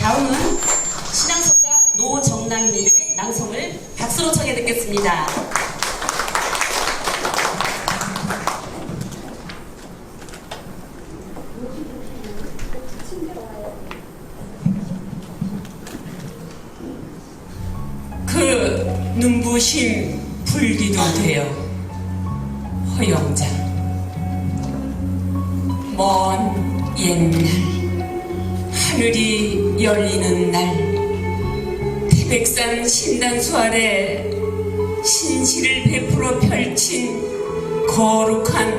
다음은 신앙송가 노정남님의 낭송을 박수로 청해 듣겠습니다. 그 눈부심 불기도 되어 허영장 먼 옛날 하늘이 열리는 날 태백산 신단수 아래 신시를 베풀어 펼친 거룩한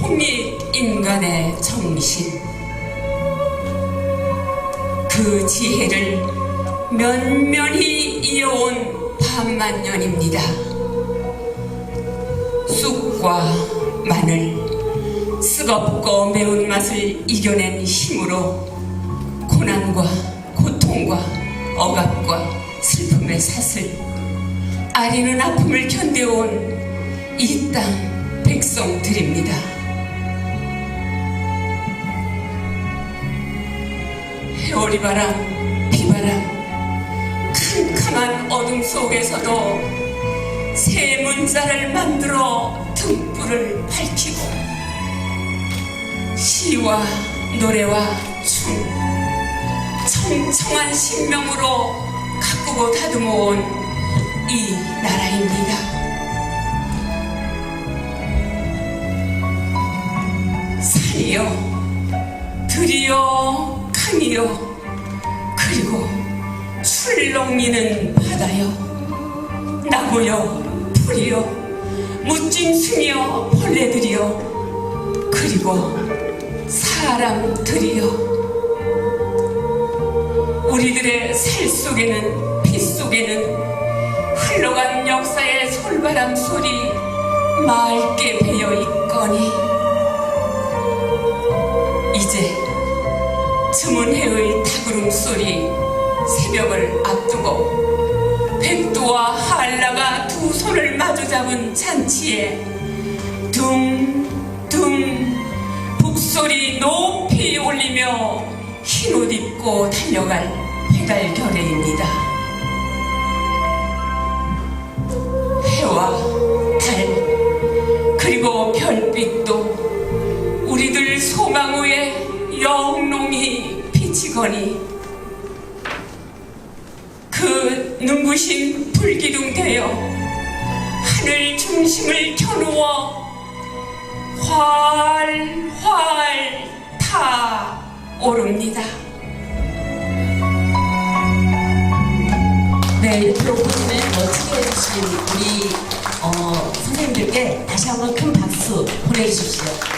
홍익 인간의 정신 그 지혜를 면면히 이어온 반만년입니다. 쑥과 마늘, 쓰겁고 매운맛을 이겨낸 힘으로 고난과 고통과 억압과 슬픔의 사슬, 아리는 아픔을 견뎌온 이 땅 백성들입니다. 해오리바람, 비바람, 캄캄한 어둠 속에서도 새 문자를 만들어 등불을 밝히고 시와 노래와 춤, 청청한 신명으로 가꾸고 다듬어 온 이 나라입니다. 산이여, 들이여, 강이여, 그리고 출렁이는 바다여, 나무여, 풀이여, 무짐승이여, 벌레들이여, 그리고 사람들이여. 우리들의 살 속에는 피 속에는 흘러간 역사의 솔바람 소리 맑게 배어 있거니 이제 주문해의 타구름 소리 새벽을 앞두고 백두와 한라가 두 손을 마주 잡은 잔치에 둥둥 북소리 높이 올리며 흰 옷 입고 달려갈 배달 결례입니다. 해와 달 그리고 별빛도 우리들 소망 위에 영롱히 비치거니 그 눈부신 불기둥 되어 하늘 중심을 겨누어 활활 타 오릅니다. 네, 이 프로포즈를 멋지게 해주신 우리 어, 선생님들께 다시 한번 큰 박수 보내주십시오.